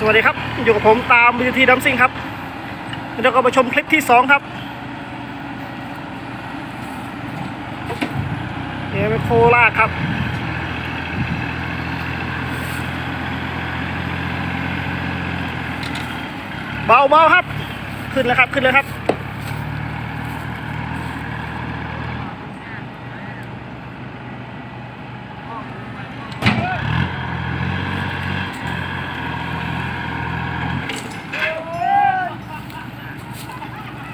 สวัสดีครับ อยู่กับผมตามวิทีดัมซิงครับเดี๋ยวก็มาชมคลิปที่สองครับเอเมโคลาครับ เบาๆครับ ขึ้นเลยครับ ขึ้นเลยครับ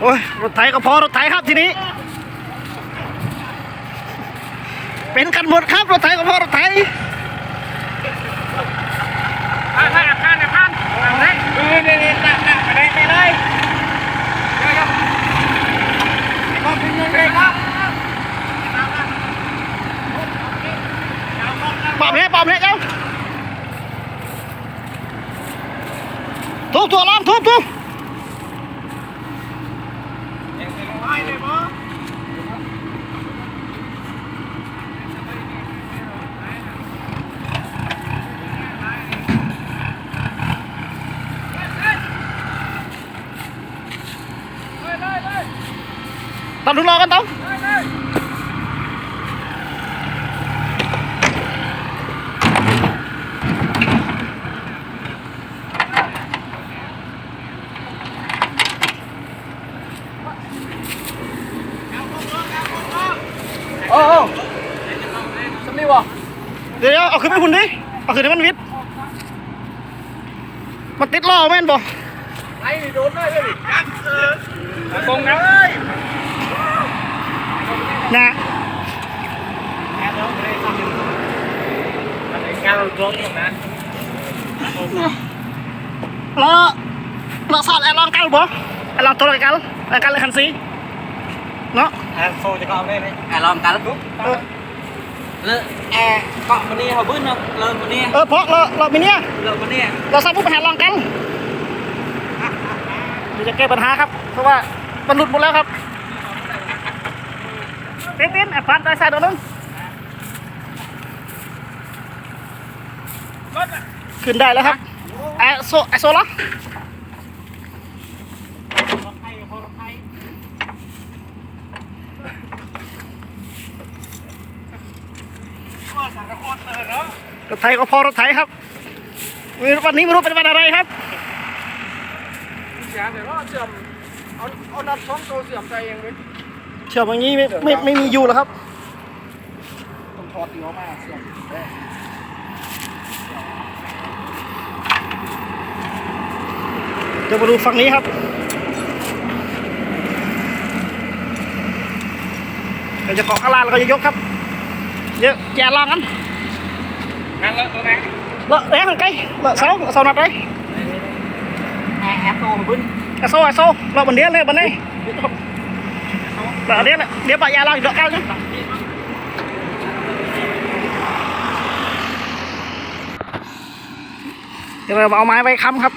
โอ้ยรถไถก็พอรถไถครับทีนี้ เป็นกันหมดครับรถไถก็พอรถไถอ่าให้อาคารอาคารเอานี่นี่ตักตักไปเลยไปเลยเดี๋ยวเดี๋ยวขอบคุณเลยครับปอบเนี่ปอบเนี่เจ้าทุบตัวล้อมทุบทุบ ไปเลยบ่ ต้องทุกรอกันต้องโอ้โอ้สำนีบ่เดี๋ยวเอาขึ้นไปหุ่ นดิเอาขึ้นให้มันวิดมันติดล้อแม่นบ่ไอ้นี่โดนเลยเลยยัดเออกงนะเลยนะแค่น้องไม่ได้ทำอยู่อันนี้งานเราโดนอยู่นะล้อล้อสอดไอ้ลองกันบ่ไอ้ลองตัวไอ้กันไอ้กันเลยคันซีเนาะแอนโฟจะก็เอาได้ไหม à lòm cả lúc เออ lơ à cọ bên đi họ bước nó lơ bên đi เออเพราะเราเรามีเนี่ย lơ bên đi เราสร้างผู้ปัญหาลองกันเดี๋ยวจะแก้ปัญหาครับ เพราะว่ามันหลุดหมดแล้วครับ เต้นเต้นแอบฟันได้ใส่ตัวนึงขึ้นได้แล้วครับไอโซไอโซล่ะไทยพอรถไทยก็พอรถไถก็พอรถไถครับวันนี้ไม่รู้เป็นวันอะไรครับเสียเดี๋ยวก็เสื่อมเอาเอานัดช้อนโตเสื่อมใจเองเลย เชื่อมอย่างนี้ไม่ไม่ไม่มีอยู่แล้วครับต้องถอดตีออกมาเสื่อมเดี๋ยวมาดูฝั่งนี้ครับเราจะเกาะข้างล่างแล้วก็จะยกครับเยอะแย่ลองกันงั้นแล้วตัวไหนเลอะแรงทางไกลเลอะเสาเลอะเสาหนักเลย à ép tô mà bên ไอโซไอโซเลอะบันเดียเลยบันนี้ เลอะอันเนี้ยแหละเดี๋ยวปยาลองอีกดอกเก้าจ้ะเดี๋ยวเราเอาไม้ไปค้ำครับ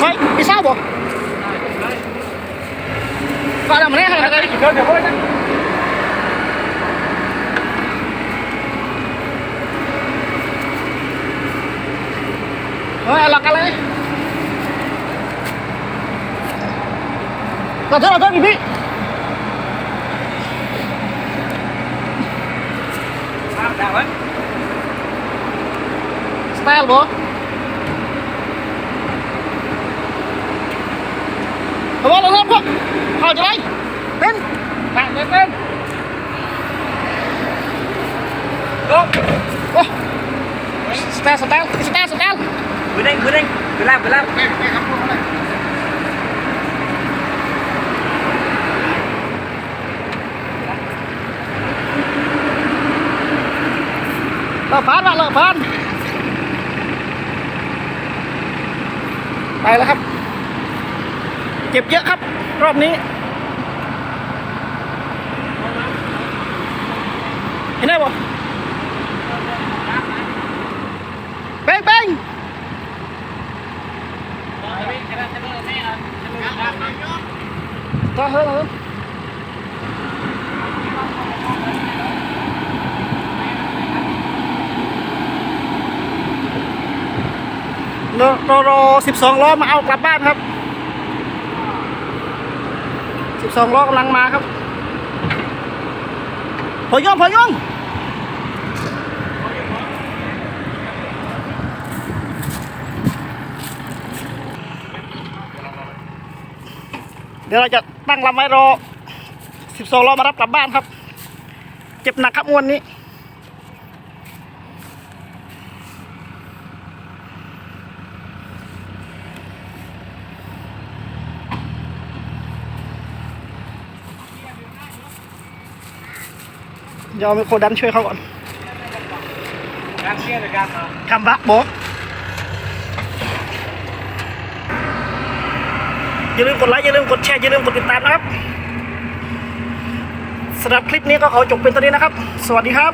เฮ้ยพี่เศร้าบ่ก็ทำอะไร อะไรกันเดี๋ยวเดี๋ย เต้นเต้นลงโอ้สไตล์สไตล์สไตล์สไตล์ bên đây bên đây bên làm bên làm แม่แม่ครับลงอะไรเราผ่านมาเราผ่านไปแล้วครับ เจ็บเยอะครับ รอบนี้ เห็นได้บ่เป้งเป้งต่อเฮ้อเรอรอรอสิบสองล้อมาเอากลับบ้านครับสิบสองล้อกำลังมาครับพอยงพอยง เดี๋ยวเราจะตั้งลำไว้รอสิบสองล้อมารับกลับบ้านครับ เจ็บหนักครับงวนนี้เดี๋ยวเอาไมโครดันช่วยเขาก่อนการเชี่ยในการมาคำบะบ อย่าลืมกดไลค์อย่าลืมกดแชร์อย่าลืมกดติดตามนะครับสำหรับคลิปนี้ก็ขอจบเป็นตอนนี้นะครับ สวัสดีครับ